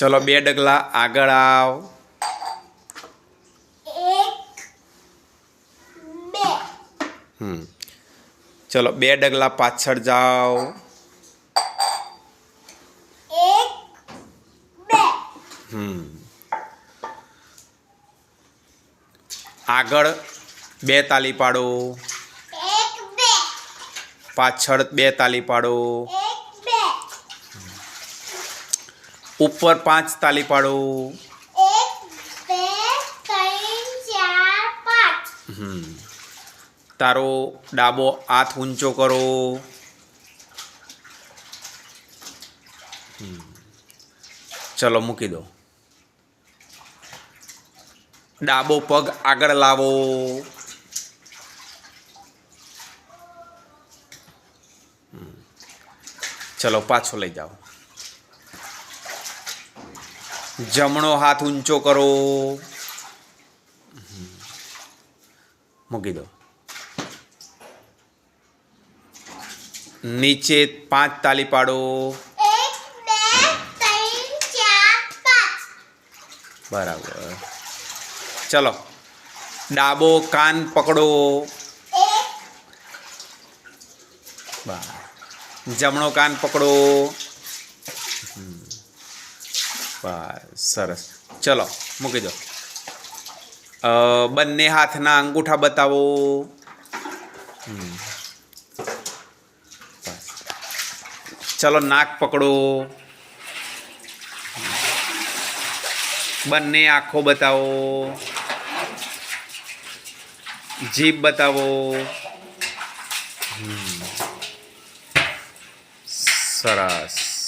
ચલો બે ડગલા આગળ આવ. હમ. ચલો બે ડગલા પાછળ જાઓ. હમ. આગળ બે તાલી પાડો. પાછળ બે તાલી પાડો એક બે ઉપર પાંચ તાલી પાડો. તારો ડાબો હાથ ઊંચો કરો. હમ. ચલો મૂકી દો. ડાબો પગ આગળ લાવો. ચલો પાછો લઈ જાઓ. જમણો હાથ ઊંચો કરો. મૂકી દો. નીચે પાંચ તાલી પાડો. બરાબર. ચલો. ડાબો કાન પકડો. જમણો કાન પકડો. હમ. બસ, સરસ. ચલો, મૂકી દો. બંને હાથના અંગૂઠા બતાવો. ચલો, નાક પકડો. બંને આંખો બતાવો. જીભ બતાવો. સરસ.